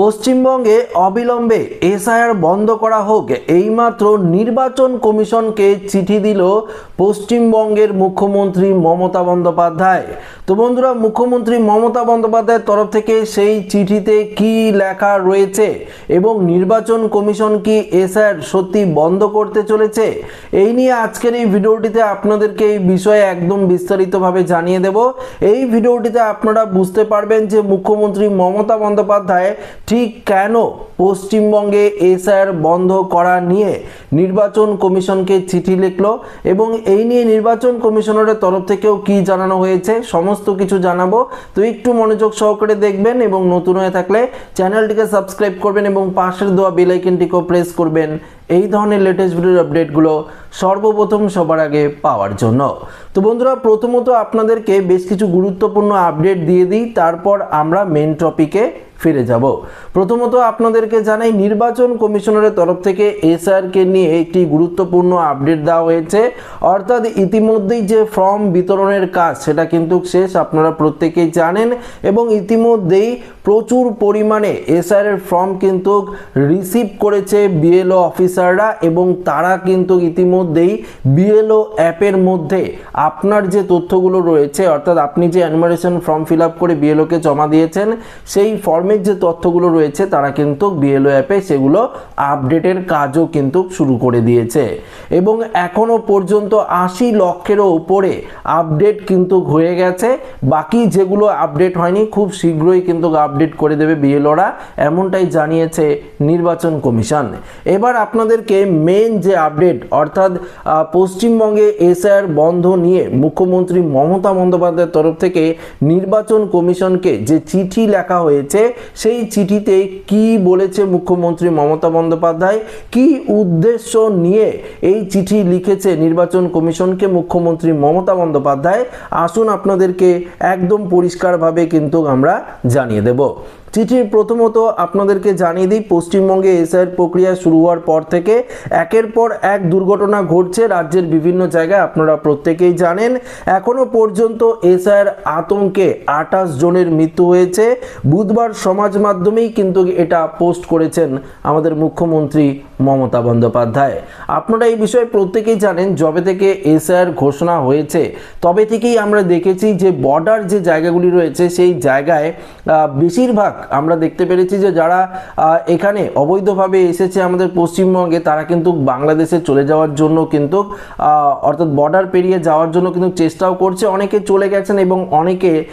পশ্চিমবঙ্গে অবিলম্বে এসআইআর বন্ধ করা হোক, এইমাত্র নির্বাচন কমিশনকে চিঠি দিল পশ্চিমবঙ্গের মুখ্যমন্ত্রী মমতা বন্দ্যোপাধ্যায়। তো বন্ধুরা, মুখ্যমন্ত্রী মমতা বন্দ্যোপাধ্যায়ের তরফ থেকে সেই চিঠিতে কি লেখা রয়েছে এবং নির্বাচন কমিশন কি এসআইআর সত্যি বন্ধ করতে চলেছে, এই নিয়ে আজকের এই ভিডিওটিতে আপনাদেরকে এই বিষয়ে একদম বিস্তারিতভাবে জানিয়ে দেব। এই ভিডিওটিতে আপনারা বুঝতে পারবেন যে মুখ্যমন্ত্রী মমতা বন্দ্যোপাধ্যায় ঠিক কেন পশ্চিমবঙ্গে এসআর বন্ধ করা নিয়ে নির্বাচন কমিশনকে চিঠি লিখল এবং এই নিয়ে নির্বাচন কমিশনারের তরফ থেকেও কি জানানো হয়েছে সমস্ত কিছু জানাব। তো একটু মনোযোগ সহকারে দেখবেন এবং নতুন হয়ে থাকলে চ্যানেলটিকে সাবস্ক্রাইব করবেন এবং পাশের দেওয়া বেলাইকেনটিকেও প্রেস করবেন। এই ধরনের লেটেস্ট ভিডিওর আপডেটগুলো সর্বপ্রথম সবার আগে পাওয়ার জন্য। তো বন্ধুরা, প্রথমত আপনাদেরকে বেশ কিছু গুরুত্বপূর্ণ আপডেট দিয়ে দিই, তারপর আমরা মেন টপিকে ফিরে যাব। প্রথমত আপনাদেরকে জানাই, নির্বাচন কমিশনারের তরফ থেকে এসআরকে নিয়ে একটি গুরুত্বপূর্ণ আপডেট দেওয়া হয়েছে। অর্থাৎ ইতিমধ্যেই যে ফর্ম বিতরণের কাজ, সেটা কিন্তু শেষ, আপনারা প্রত্যেকেই জানেন। এবং ইতিমধ্যেই প্রচুর পরিমাণে এসআর এর ফর্ম কিন্তু রিসিভ করেছে বিএলও অফিসাররা এবং তারা কিন্তু ইতিমধ্যেই বিএলও অ্যাপের মধ্যে আপনার যে তথ্যগুলো রয়েছে, অর্থাৎ আপনি যে অ্যানুমারেশন ফর্ম ফিল আপ করে বিএলওকে জমা দিয়েছেন, সেই ফর্মের যে তথ্যগুলো রয়েছে, তারা কিন্তু বিএলও অ্যাপে সেগুলো আপডেটের কাজও কিন্তু শুরু করে দিয়েছে। এবং এখনও পর্যন্ত আশি লক্ষেরও উপরে আপডেট কিন্তু হয়ে গেছে। বাকি যেগুলো আপডেট হয়নি, খুব শীঘ্রই কিন্তু আপডেট করে দেবে বিএলওরা এমনটাই জানিয়েছে নির্বাচন কমিশন। এবার আপনাদেরকে মেন যে আপডেট অর্থাৎ পশ্চিমবঙ্গে এসআর বন্ধ নিয়ে মুখ্যমন্ত্রী মমতা বন্দ্যোপাধ্যায়ের তরফ থেকে নির্বাচন কমিশনকে যে চিঠি লেখা হয়েছে, সেই চিঠিতে কি বলেছে মুখ্যমন্ত্রী মমতা বন্দ্যোপাধ্যায়? কি উদ্দেশ্য নিয়ে এই চিঠি লিখেছে নির্বাচন কমিশনকে মুখ্যমন্ত্রী মমতা বন্দ্যোপাধ্যায়? আসুন আপনাদেরকে একদম পরিষ্কারভাবে কিন্তু আমরা জানিয়ে দেব। চিঠির প্রথমত আপনাদেরকে জানিয়ে দিই, পশ্চিমবঙ্গে এসআইয়ের প্রক্রিয়া শুরু হওয়ার পর থেকে একের পর এক দুর্ঘটনা ঘটছে রাজ্যের বিভিন্ন জায়গায়, আপনারা প্রত্যেকেই জানেন। এখনও পর্যন্ত এসআইয়ের আতঙ্কে আঠাশ জনের মৃত্যু হয়েছে। বুধবার সমাজ মাধ্যমেই কিন্তু এটা পোস্ট করেছেন আমাদের মুখ্যমন্ত্রী মমতা বন্দ্যোপাধ্যায়। আপনারা এই বিষয়ে প্রত্যেকেই জানেন, যবে থেকে এসআইআর ঘোষণা হয়েছে, তবে থেকেই আমরা দেখেছি যে বর্ডার যে জায়গাগুলি রয়েছে, সেই জায়গায় বেশিরভাগ আমরা দেখতে পেরেছি যে যারা এখানে অবৈধভাবে এসেছে আমাদের পশ্চিমবঙ্গে, তারা কিন্তু বাংলাদেশে চলে যাওয়ার জন্য কিন্তু অর্থাৎ বর্ডার পেরিয়ে যাওয়ার জন্য কিন্তু চেষ্টাও করছে। অনেকে চলে গেছেন এবং অনেকে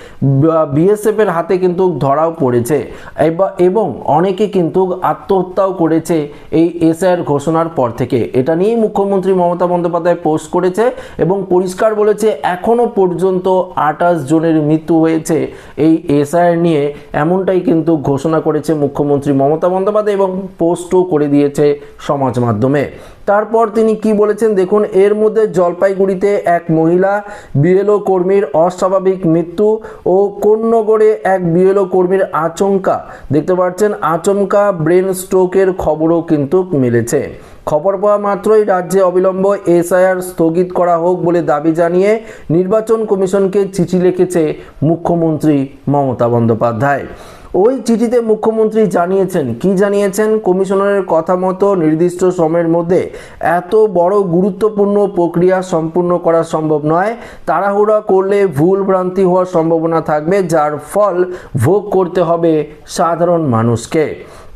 বিএসএফ এর হাতে কিন্তু ধরাও পড়েছে। এবা- অনেকে কিন্তু আত্মহত্যাও করেছে এই এসআইআর ঘোষণার পর থেকে। এটা নিয়েই মুখ্যমন্ত্রী মমতা বন্দ্যোপাধ্যায় পোস্ট করেছে এবং পরিষ্কার বলেছে, এখনও পর্যন্ত আঠাশ জনের মৃত্যু হয়েছে এই এসআইআর নিয়ে। এমনটাই কিন্তু ঘোষণা করেছে মুখ্যমন্ত্রী মমতা বন্দ্যোপাধ্যায় এবং পোস্টও করে দিয়েছে সমাজ মাধ্যমে। তারপর তিনি কি বলেছেন? দেখুন, এর মধ্যে জলপাইগুড়িতে এক মহিলা, বিএলও কর্মীর অস্বাভাবিক মৃত্যু ও কোন্নগরে এক বিএলও কর্মীর আচমকা। দেখতে পাচ্ছেন, আচমকা ব্রেন স্ট্রোকের খবরও কিন্তু মিলেছে। খবর পাওয়া মাত্রই রাজ্যে অবিলম্ব এসআইআর স্থগিত করা হোক বলে দাবি জানিয়ে নির্বাচন কমিশনকে চিঠি লিখেছে মুখ্যমন্ত্রী মমতা বন্দ্যোপাধ্যায়। ওই চিঠিতে মুখ্যমন্ত্রী জানিয়েছেন, কি জানিয়েছেন? কমিশনারের কথা মতো নির্দিষ্ট সময়ের মধ্যে এত বড় গুরুত্বপূর্ণ প্রক্রিয়া সম্পূর্ণ করা সম্ভব নয়। তাড়াহুড়া করলে ভুল ভ্রান্তি হওয়ার সম্ভাবনা থাকবে, যার ফল ভোগ করতে হবে সাধারণ মানুষকে।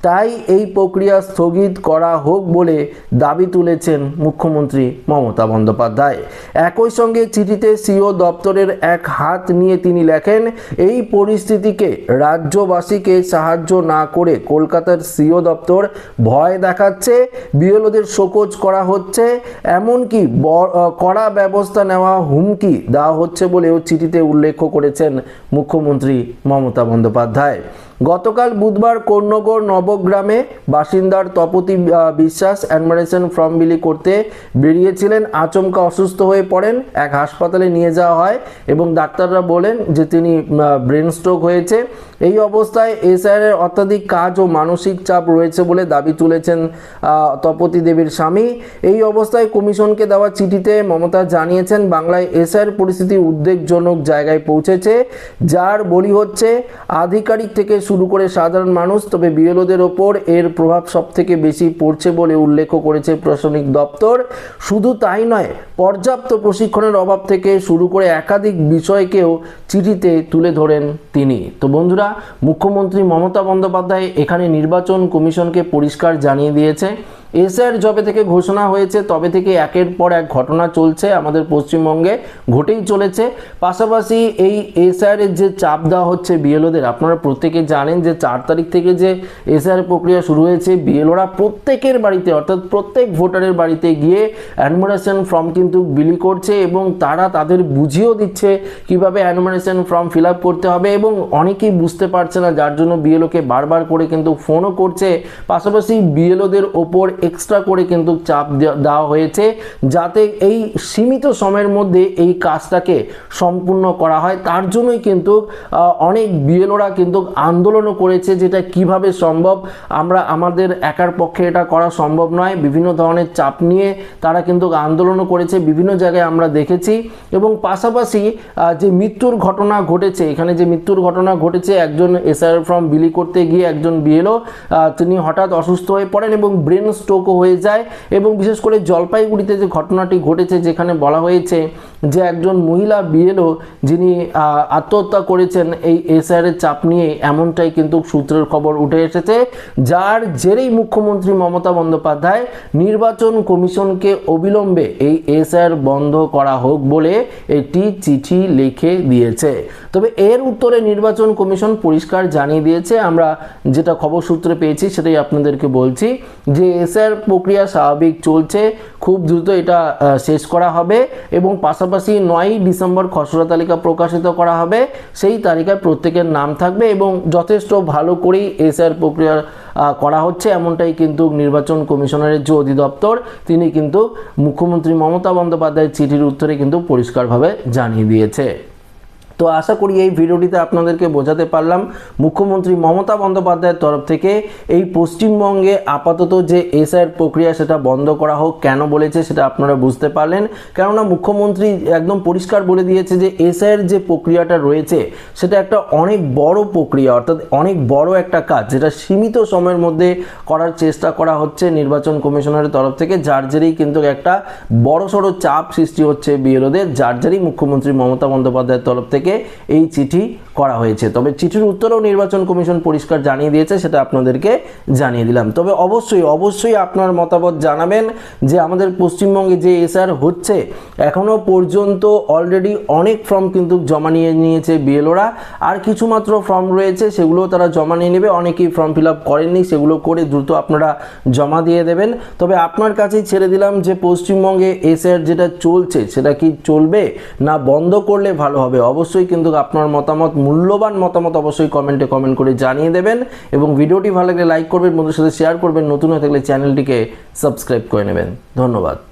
তাই এই প্রক্রিয়া স্থগিত করা হোক বলে দাবি তুলেছেন মুখ্যমন্ত্রী মমতা বন্দ্যোপাধ্যায়। একই সঙ্গে চিঠিতে সিও দপ্তরের এক হাত নিয়ে তিনি লেখেন, এই পরিস্থিতিকে রাজ্যবাসীকে সাহায্য না করে কলকাতার সিও দপ্তর ভয় দেখাচ্ছে, বিএলওদের শোকজ করা হচ্ছে, এমনকি কড়া ব্যবস্থা নেওয়া হুমকি দেওয়া হচ্ছে বলেও চিঠিতে উল্লেখ করেছেন মুখ্যমন্ত্রী মমতা বন্দ্যোপাধ্যায়। গতকাল বুধবার কর্ণগর নবগ্রামে বাসিন্দার তপতি বিশ্বাস অ্যাডমিরেশন ফর্ম বিলি করতে বেরিয়েছিলেন। আচমকা অসুস্থ হয়ে পড়েন, এক হাসপাতালে নিয়ে যাওয়া হয় এবং ডাক্তাররা বলেন যে তিনি ব্রেন স্ট্রোক হয়েছে। এই অবস্থায় এসআইআর এর অত্যাধিক কাজ ও মানসিক চাপ রয়েছে বলে দাবি তুলেছেন তপতি দেবীর স্বামী। এই অবস্থায় কমিশনকে দেওয়া চিঠিতে মমতা জানিয়েছেন, বাংলায় এসআইআর পরিস্থিতি উদ্বেগজনক জায়গায় পৌঁছেছে। যার বলি হচ্ছে, আধিকারিক থেকে শুরু করে সাধারণ মানুষ, তবে বিএলওদের ওপর এর প্রভাব সব থেকে বেশি পড়ছে বলে উল্লেখ করেছে প্রশাসনিক দপ্তর। শুধু তাই নয়, পর্যাপ্ত প্রশিক্ষণের অভাব থেকে শুরু করে একাধিক বিষয়কেও চিঠিতে তুলে ধরেন তিনি। তো বন্ধুরা মুখ্যমন্ত্রী মমতা বন্দ্যোপাধ্যায় এখানে নির্বাচন কমিশনকে পরিষ্কার জানিয়ে দিয়েছে। এসআর জবে থেকে ঘোষণা হয়েছে, তবে থেকে একের পর এক ঘটনা চলছে আমাদের পশ্চিমবঙ্গে, ঘটেই চলেছে। পাশাপাশি এই এসআর এর যে চাপ দেওয়া হচ্ছে বিএলওদের, আপনারা প্রত্যেকে জানেন যে চার তারিখ থেকে যে এসআর প্রক্রিয়া শুরু হয়েছে, বিএলওরা প্রত্যেকের বাড়িতে, অর্থাৎ প্রত্যেক ভোটারের বাড়িতে গিয়ে অ্যানুমারেশন ফর্ম কিন্তু বিলি করছে এবং তারা তাদের বুঝিয়েও দিচ্ছে কীভাবে অ্যানুমারেশন ফর্ম ফিল করতে হবে এবং অনেকেই বুঝতে পারছে না, যার জন্য বিএলওকে বারবার করে কিন্তু ফোনও করছে। পাশাপাশি বিএলওদের ওপর এক্সট্রা করে কিন্তু চাপ দেওয়া হয়েছে যাতে এই সীমিত সময়ের মধ্যে এই কাজটাকে সম্পূর্ণ করা হয়। তার জন্যই কিন্তু অনেক বিএলওরা কিন্তু আন্দোলনও করেছে যেটা কীভাবে সম্ভব। আমরা, আমাদের একার পক্ষে এটা করা সম্ভব নয়। বিভিন্ন ধরনের চাপ নিয়ে তারা কিন্তু আন্দোলনও করেছে, বিভিন্ন জায়গায় আমরা দেখেছি। এবং পাশাপাশি যে মৃত্যুর ঘটনা ঘটেছে, এখানে যে মৃত্যুর ঘটনা ঘটেছে, একজন এসআর ফর্ম বিলি করতে গিয়ে একজন বিএলও তিনি হঠাৎ অসুস্থ হয়ে পড়েন এবং ব্রেন স্ট্রোকও হয়ে যায় এবং বিশেষ করে জলপাইগুড়িতে যে ঘটনাটি ঘটেছে, যেখানে বলা হয়েছে যে একজন মহিলা বিএলও যিনি আত্মহত্যা করেছেন, এই এসআর এর চাপ নিয়ে এমনটাই কিন্তু সূত্রের খবর উঠে এসেছে। যার জেরেই মুখ্যমন্ত্রী মমতা বন্দ্যোপাধ্যায় নির্বাচন কমিশনকে অবিলম্বে এই এসআর বন্ধ করা হোক বলে একটি চিঠি লিখে দিয়েছে। তবে এর উত্তরে নির্বাচন কমিশন পরিষ্কার জানিয়ে দিয়েছে। আমরা যেটা খবর সূত্রে পেয়েছি সেটাই আপনাদেরকে বলছি যে এসআর প্রক্রিয়া স্বাভাবিক চলছে, খুব দ্রুত এটা শেষ করা হবে এবং পাশাপাশি নয়ই ডিসেম্বর খসড়া তালিকা প্রকাশিত করা হবে, সেই তালিকায় প্রত্যেকের নাম থাকবে এবং যথেষ্ট ভালো করেই এসআর প্রক্রিয়া করা হচ্ছে, এমনটাই কিন্তু নির্বাচন কমিশনারের যে অধিদপ্তর, তিনি কিন্তু মুখ্যমন্ত্রী মমতা বন্দ্যোপাধ্যায়ের চিঠির উত্তরে কিন্তু পরিষ্কারভাবে জানিয়ে দিয়েছে। তো আশা করি এই ভিডিওটিতে আপনাদেরকে বোঝাতে পারলাম, মুখ্যমন্ত্রী মমতা বন্দ্যোপাধ্যায়ের তরফ থেকে এই পশ্চিমবঙ্গে আপাতত যে এসআইয়ের প্রক্রিয়া সেটা বন্ধ করা হোক, কেন বলেছে সেটা আপনারা বুঝতে পারলেন। কেননা মুখ্যমন্ত্রী একদম পরিষ্কার বলে দিয়েছে যে এসআইয়ের যে প্রক্রিয়াটা রয়েছে সেটা একটা অনেক বড় প্রক্রিয়া, অর্থাৎ অনেক বড় একটা কাজ যেটা সীমিত সময়ের মধ্যে করার চেষ্টা করা হচ্ছে নির্বাচন কমিশনারের তরফ থেকে, যার জেরেই কিন্তু একটা বড়সড় চাপ সৃষ্টি হচ্ছে বিএলওদের, যার জেরেই মুখ্যমন্ত্রী মমতা বন্দ্যোপাধ্যায়ের তরফ থেকে এই চিঠি করা হয়েছে। তবে চিঠির উত্তরেও নির্বাচন কমিশন পরিষ্কার জানিয়ে দিয়েছে, সেটা আপনাদেরকে জানিয়ে দিলাম। তবে অবশ্যই অবশ্যই আপনার মতামত জানাবেন যে আমাদের পশ্চিমবঙ্গে যে এসআর হচ্ছে, এখনও পর্যন্ত অলরেডি অনেক ফর্ম কিন্তু জমা নিয়ে নিয়েছে বিএলওরা। আর কিছু মাত্র ফর্ম রয়েছে সেগুলো তারা জমা নিয়ে নেবে। অনেকেই ফর্ম ফিল আপ করেননি, সেগুলো করে দ্রুত আপনারা জমা দিয়ে দেবেন। তবে আপনার কাছেই ছেড়ে দিলাম যে পশ্চিমবঙ্গে এসআর যেটা চলছে, সেটা কি চলবে না বন্ধ করলে ভালো হবে? অবশ্যই কিন্তু আপনার মতামত, মূল্যবান মতামত অবশ্যই কমেন্টে কমেন্ট করে জানিয়ে দেবেন এবং ভিডিওটি ভালো লাগলে লাইক করবেন বন্ধুর সাথে শেয়ার করবেন, নতুন হয়ে থাকলে চ্যানেলটিকে সাবস্ক্রাইব করে নেবেন। ধন্যবাদ।